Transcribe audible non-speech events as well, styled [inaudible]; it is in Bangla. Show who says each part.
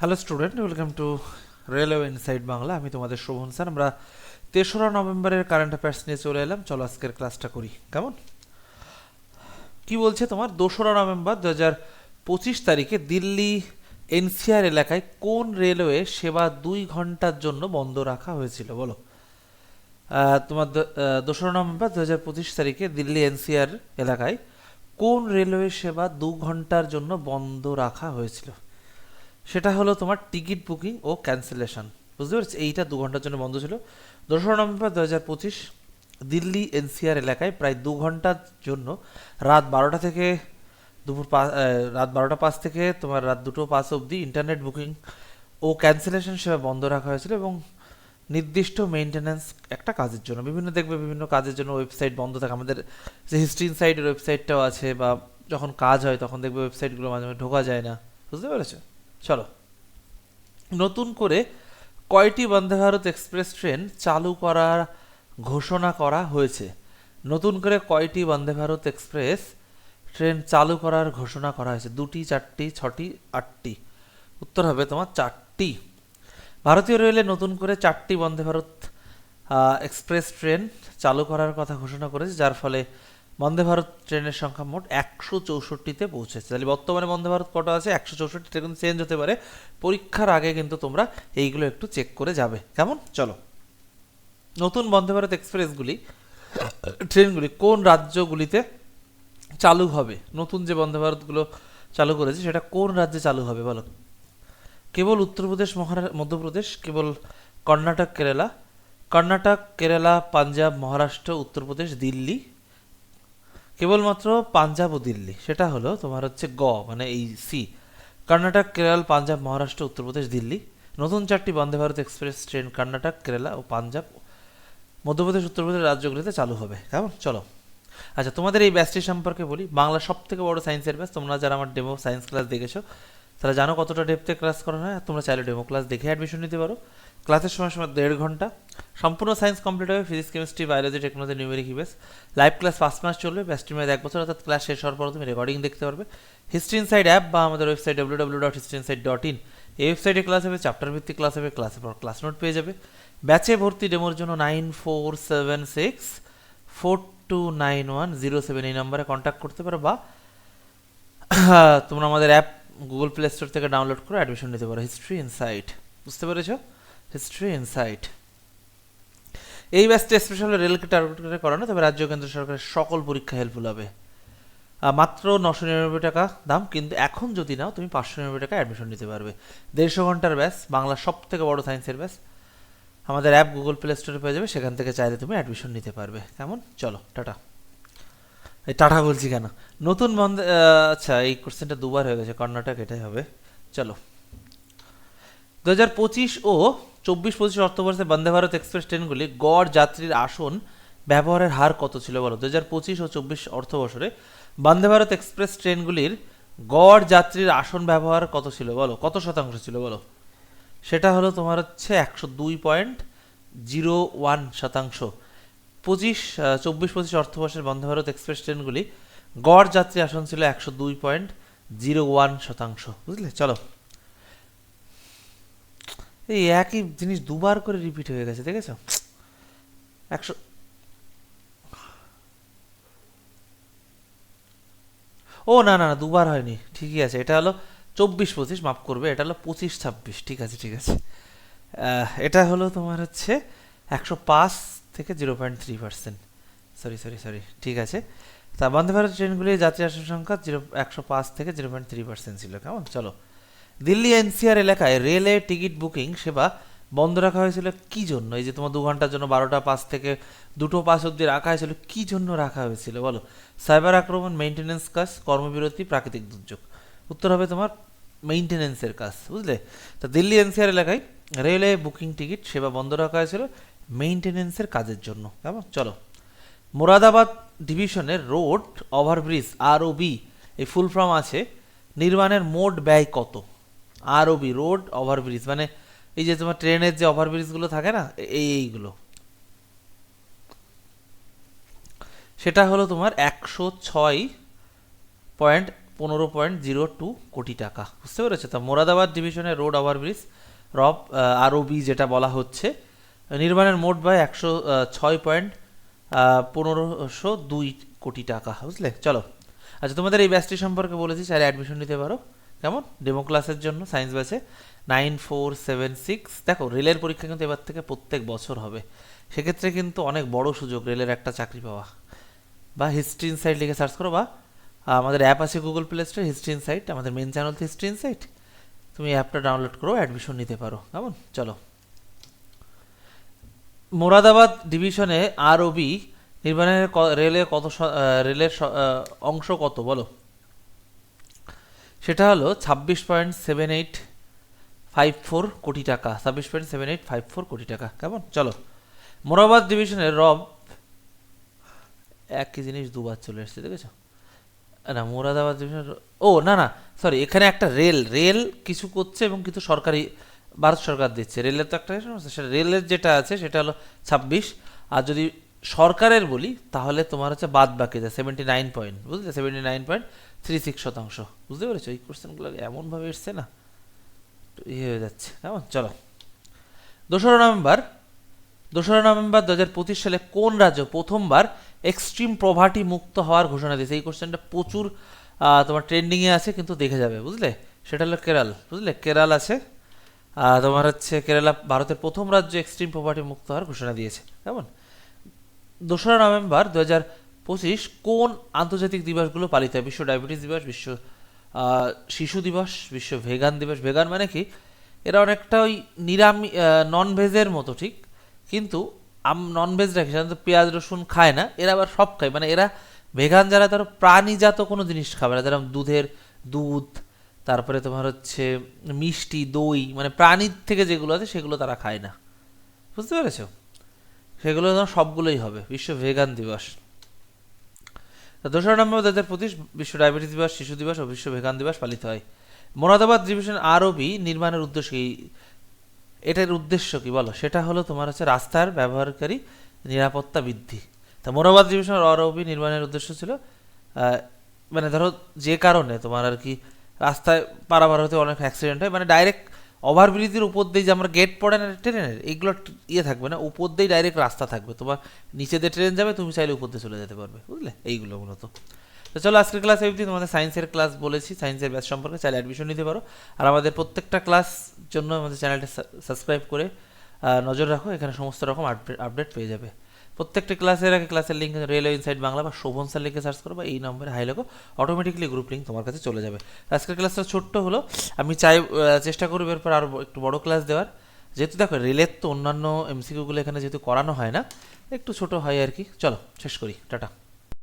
Speaker 1: Hello student welcome to railway inside Bangla আমি তোমাদের শোভন স্যার। আমরা তেসরা নভেম্বরের কারেন্ট অ্যাফেয়ার্স নিয়ে চলে এলাম। চলো আজকের ক্লাসটা করি। কেমন? কি বলছে তোমার? দোসরা নভেম্বর দু হাজার পঁচিশ তারিখে দিল্লি এনসিআর এলাকায় কোন রেলওয়ে সেবা দুই ঘণ্টার জন্য বন্ধ রাখা হয়েছিল? বলো। তোমার দোসরা নভেম্বর দু হাজার পঁচিশ তারিখে দিল্লি এনসিআর এলাকায় কোন রেলওয়ে সেবা দু ঘণ্টার জন্য বন্ধ রাখা হয়েছিল? সেটা হলো তোমার টিকিট বুকিং ও ক্যান্সেলেশন। বুঝতে পারছি? এইটা দু ঘণ্টার জন্য বন্ধ ছিল। দোসরা নভেম্বর দু হাজার পঁচিশ দিল্লি এনসিআর এলাকায় প্রায় দু ঘণ্টার জন্য রাত বারোটা থেকে দুপুর রাত বারোটা পাঁচ থেকে তোমার রাত দুটো পাঁচ অবধি ইন্টারনেট বুকিং ও ক্যান্সেলেশন সেবা বন্ধ রাখা হয়েছিল এবং নির্দিষ্ট মেনটেন্যান্স একটা কাজের জন্য। বিভিন্ন দেখবে বিভিন্ন কাজের জন্য ওয়েবসাইট বন্ধ থাকে। আমাদের যে হিস্ট্রি ইনসাইডের ওয়েবসাইটটাও আছে বা যখন কাজ হয় তখন দেখবে ওয়েবসাইটগুলো মাঝে মাঝে ঢোকা যায় না। বুঝতে পেরেছ? চলো। নতুন করে কয়টি বন্দে ভারত এক্সপ্রেস ট্রেন চালু করার ঘোষণা করা হয়েছে? নতুন করে কয়টি বন্দে ভারত এক্সপ্রেস ট্রেন চালু করার ঘোষণা করা হয়েছে? দুটি, চারটি, ছটি, আটটি। উত্তর হবে তোমার চারটি। ভারতীয় রেলে নতুন করে চারটি বন্দে ভারত এক্সপ্রেস ট্রেন চালু করার কথা ঘোষণা করেছে, যার ফলে বন্দে ভারত ট্রেনের সংখ্যা মোট একশো চৌষট্টিতে পৌঁছেছে। তাহলে বর্তমানে বন্দে ভারত কটা আছে? একশো চৌষট্টি ট্রেন চেঞ্জ হতে পারে। পরীক্ষার আগে কিন্তু তোমরা এইগুলো একটু চেক করে যাবে। কেমন? চলো। নতুন বন্দে ভারত এক্সপ্রেসগুলি ট্রেনগুলি কোন রাজ্যগুলিতে চালু হবে? নতুন যে বন্দে ভারতগুলো চালু করেছে, সেটা কোন রাজ্যে চালু হবে বলো? কেবল উত্তরপ্রদেশ, মহারা মধ্যপ্রদেশ, কেবল কর্ণাটক, কেরালা। কর্ণাটক, কেরালা, পাঞ্জাব, মহারাষ্ট্র, উত্তরপ্রদেশ, দিল্লি। কেবলমাত্র পাঞ্জাব ও দিল্লি। সেটা হলো তোমার হচ্ছে গ মানে এই সি কর্ণাটক, কেরাল, পাঞ্জাব, মহারাষ্ট্র, উত্তরপ্রদেশ, দিল্লি। নতুন চারটি বন্দে ভারত এক্সপ্রেস ট্রেন কর্ণাটক, কেরালা ও পাঞ্জাব। মধ্যপ্রদেশ, উত্তরপ্রদেশ রাজ্যগুলিতে চালু হবে। কেমন? চলো। আচ্ছা তোমাদের এই ব্যাচটি সম্পর্কে বলি। বাংলা সব থেকে বড় সায়েন্সের ব্যাস তোমরা যারা আমার ডেমো সায়েন্স ক্লাস দেখেছ তারা জানো কতটা ডেপথে ক্লাস করানো হয়? তোমরা চাইলে ডেমো ক্লাস দেখে অ্যাডমিশন নিতে পারো। ক্লাসের সময় সময় দেড় ঘণ্টা। সম্পূর্ণ সায়েন্স কমপ্লিট হবে physics chemistry biology technology numeric ইবেস live class পাঁচ মাস চলবে ব্যাচটির মধ্যে এক বছর, অর্থাৎ ক্লাস শেষ হওয়ার পর তুমি রেকর্ডিং দেখতে পারবে। হিস্ট্রি ইনসাইড অ্যাপ বা আমাদের website W W dot history inside dot in এই ওয়েবসাইটে ক্লাস হবে চ্যাপ্টার ভিত্তিক ক্লাস হবে ক্লাসের পর ক্লাস নোট পেয়ে যাবে। ব্যাচে ভর্তি ডেমোর জন্য nine four seven six four two nine one zero seven এই নাম্বারে কন্ট্যাক্ট করতে পারো বা, [coughs] তোমরা আমাদের অ্যাপ গুগল প্লে স্টোর থেকে ডাউনলোড করে অ্যাডমিশন নিতে পারো। হিস্ট্রি ইনসাইট বুঝতে পেরেছ? হিস্ট্রি ইনসাইট এই ব্যাচটা স্পেশাল রেলকে টার্গেট করে করানো, তবে রাজ্য কেন্দ্র সরকারের সকল পরীক্ষা হেল্পফুল হবে। মাত্র নশো নিরানব্বই টাকা দাম, কিন্তু এখন যদি নাও, তুমি পাঁচশো নিরানব্বই টাকা অ্যাডমিশন নিতে পারবে। দেড়শো ঘণ্টার ব্যাস বাংলা সব থেকে বড় সায়েন্সের ব্যাস আমাদের অ্যাপ গুগল প্লে স্টোরে পেয়ে যাবে, সেখান থেকে চাইলে তুমি অ্যাডমিশন নিতে পারবে। কেমন? চলো, টাটা। এই টাটা বলছি কেন? নতুন বন্ধ আচ্ছা এই কোশ্চেনটা দুবার হয়ে গেছে, কর্ণাটক এটাই হবে। চলো। দু হাজার পঁচিশ ও চব্বিশ পঁচিশ অর্থবর্ষে বন্দে ভারত এক্সপ্রেস ট্রেনগুলি গড় যাত্রীর আসন ব্যবহারের হার কত ছিল বলো? দু হাজার পঁচিশ ও চব্বিশ অর্থবর্ষে বন্দে ভারত এক্সপ্রেস ট্রেনগুলির গড় যাত্রীর আসন ব্যবহার কত ছিল বলো? কত শতাংশ ছিল বলো? সেটা হলো তোমার হচ্ছে একশো দুই পয়েন্ট জিরো ওয়ান শতাংশ। পঁচিশ চব্বিশ পঁচিশ অর্থবর্ষের বন্দে ভারত এক্সপ্রেস ট্রেনগুলি গড় যাত্রী আসন ছিল একশো দুই পয়েন্ট জিরো ওয়ান শতাংশ। বুঝলে? চলো। এই একই জিনিস দুবার করে রিপিট হয়ে গেছে, দেখেছ? একশো ও, না না না, দুবার হয়নি। ঠিকই আছে। এটা হলো চব্বিশ পঁচিশ, মাফ করবে, এটা হলো পঁচিশ ছাব্বিশ। ঠিক আছে ঠিক আছে। এটা হলো তোমার হচ্ছে একশো পাঁচ থেকে zero point three percent sorry sorry sorry ঠিক আছে। তা বন্দে ভারত ট্রেনগুলি যাত্রী আসন সংখ্যা জিরো একশো পাঁচ থেকে জিরো পয়েন্ট থ্রি পার্সেন্ট ছিল। কেমন? চলো। দিল্লি এনসিআর এলাকায় রেলে টিকিট বুকিং সেবা বন্ধ রাখা হয়েছিল কি জন্য? এই যে তোমার দু ঘণ্টার জন্য বারোটা পাঁচ থেকে দুটো পাঁচ অব্দি রাখা হয়েছিল, কি জন্য রাখা হয়েছিল বলো? সাইবার আক্রমণ মেইনটেনেন্স কাজ, কর্মবিরতি, প্রাকৃতিক দুর্যোগ। উত্তর হবে তোমার মেইনটেনেন্সের কাজ, বুঝলে? তো দিল্লি এনসিআর এলাকায় রেলওয়ে বুকিং টিকিট সেবা বন্ধ রাখা হয়েছিল। মেইনটেনেন্সের কাজের জন্য। কেমন? চলো। মোরাদাবাদ ডিভিশনের রোড, ওভারব্রিজ আর বি এই ফুল ফর্ম আছে, নির্মাণের মোট ব্যয় কত? আর বি রোড, ওভারব্রিজ মানে এই যে তোমার ট্রেনের যে ওভারব্রিজগুলো থাকে না, এই এইগুলো। সেটা হলো তোমার একশো ছয় পয়েন্ট পনেরো পয়েন্ট জিরো টু কোটি টাকা। বুঝতে পেরেছ? তো মোরাদাবাদ ডিভিশনের রোড, ওভারব্রিজ, রব আরওবি যেটা বলা হচ্ছে নির্মাণের মোট ব্যয় একশো ছয় পয়েন্ট পনেরোশো দুই কোটি টাকা, বুঝলে? চলো। আচ্ছা তোমাদের এই ব্যাচটি সম্পর্কে বলেছি, চাইলে অ্যাডমিশন নিতে পারো। কেমন? ডেমো ক্লাসের জন্য সায়েন্স ব্যাচে নাইন ফোর সেভেন সিক্স দেখো, রেলের পরীক্ষা কিন্তু এবার থেকে প্রত্যেক বছর হবে। সেক্ষেত্রে কিন্তু অনেক বড় সুযোগ, রেলের একটা চাকরি পাওয়া। বা হিস্ট্রি ইনসাইট লিখে সার্চ করো, বা আমাদের অ্যাপ আছে Google Play Store history inside আমাদের মেন চ্যানেল হিস্ট্রি ইনসাইট তুমি অ্যাপটা ডাউনলোড করো অ্যাডমিশন নিতে পারো। কেমন? চলো। মোরাদাবাদ ডিভিশনে আরওবি নির্মাণের রেলের কত রেলের অংশ কত বলো? সেটা হলো ছাব্বিশ point seven eight five four crore টাকা, ছাব্বিশ point seven eight five four crore টাকা, কেমন? চলো। মোরাবাদ ডিভিশনের রব, একই জিনিস দুবার চলে এসছে, দেখেছ? না, মোরাদাবাদ ডিভিশনের ও, না না সরি এখানে একটা রেল রেল কিছু করছে এবং কিছু সরকারি ভারত সরকার দিচ্ছে। রেলের তো একটা সেটা রেলের যেটা আছে, সেটা হলো ছাব্বিশ। আর যদি সরকারের বলি, তাহলে তোমার হচ্ছে বাদ বাকি যা সেভেন্টি নাইন পয়েন্ট বুঝলে? Seventy nine point three six শতাংশ। বুঝতে পেরেছ? এই কোশ্চেনগুলো এমনভাবে এসছে না? ইয়ে হয়ে যাচ্ছে। কেমন? চলো। দোসরা নভেম্বর। দোসরা নভেম্বর দু হাজার পঁচিশ সালে কোন রাজ্য প্রথমবার এক্সট্রিম প্রভার্টি মুক্ত হওয়ার ঘোষণা দিয়েছে? এই কোশ্চেনটা প্রচুর তোমার ট্রেন্ডিংয়ে আছে, কিন্তু দেখে যাবে, বুঝলে? সেটা হলো কেরাল, বুঝলে? কেরাল আছে। তোমার হচ্ছে কেরালা ভারতের প্রথম রাজ্য এক্সট্রিম প্রভার্টি মুক্ত হওয়ার ঘোষণা দিয়েছে। কেমন? দোসরা নভেম্বর দু হাজার পঁচিশ কোন আন্তর্জাতিক দিবসগুলো পালিত হয়? বিশ্ব ডায়াবেটিস দিবস, বিশ্ব শিশু দিবস, বিশ্ব ভেগান দিবস। ভেগান মানে কি? এরা অনেকটা ওই নিরামি নন ভেজের মতো, ঠিক? কিন্তু আম নন ভেজ রাখে, সাধারণত পেঁয়াজ, রসুন খায় না। এরা আবার সব খায়। মানে এরা ভেগান যারা, তারা প্রাণীজাত কোনো জিনিস খাবে না। যেরকম দুধের দুধ তারপরে তোমার হচ্ছে মিষ্টি, দই মানে প্রাণীর থেকে যেগুলো আছে সেগুলো তারা খায় না। বুঝতে পেরেছ? সেগুলো তোমার সবগুলোই হবে, বিশ্ব ভেগান দিবস। দোসরা নভেম্বর দু হাজার পঁচিশ বিশ্ব ডায়াবেটিস দিবস, শিশু দিবস ও বিশ্ব ভেগান দিবস পালিত হয়। মোরাদাবাদ ডিভিশন আরবি নির্মাণের উদ্দেশ্য কি এটার উদ্দেশ্য কি বলো? সেটা হলো তোমার হচ্ছে রাস্তার ব্যবহারকারী নিরাপত্তা বৃদ্ধি। তা মোরাবাদ ডিভিশন আরবি নির্মাণের উদ্দেশ্য ছিল মানে ধরো যে কারণে তোমার আর কি রাস্তায় পারাপার হতে অনেক অ্যাক্সিডেন্ট হয়। মানে ডাইরেক্ট ওভারব্রিজের উপর দিয়ে যে আমরা গেট পড়ে না ট্রেনের এইগুলো ট- ইয়ে থাকবে না, উপর দিয়েই ডাইরেক্ট রাস্তা থাকবে। তোমার নিচে দিয়ে ট্রেন যাবে, তুমি চাইলে উপর দিয়ে চলে যেতে পারবে, বুঝলে? এইগুলো মূলত। তো চলো, আজকের ক্লাস অবধি। তোমাদের সায়েন্সের ক্লাস বলেছি সায়েন্সের ব্যাচ সম্পর্কে। চাইলে অ্যাডমিশন নিতে পারো। আর আমাদের প্রত্যেকটা ক্লাস জন্য আমাদের চ্যানেলটা সাবস্ক্রাইব করে নজর রাখো। এখানে সমস্ত রকম আপডেট পেয়ে যাবে। প্রত্যেকটা ক্লাসের আগে ক্লাসের লিঙ্ক রেলওয়ে ইনসাইড বাংলা বা শোভন স্যার লিখে সার্চ করো বা এই নম্বরে হাই লেখো অটোমেটিকলি গ্রুপ লিঙ্ক তোমার কাছে চলে যাবে। আজকের ক্লাসটা ছোট্ট হলো, আমি চাই চেষ্টা করব এরপর আরও একটু বড় ক্লাস দেওয়ার। যেহেতু দেখো রেলের তো অন্যান্য এমসিকিউগুলো এখানে যেহেতু করানো হয় না, একটু ছোট হয় আর কি। চলো, শেষ করি, টাটা।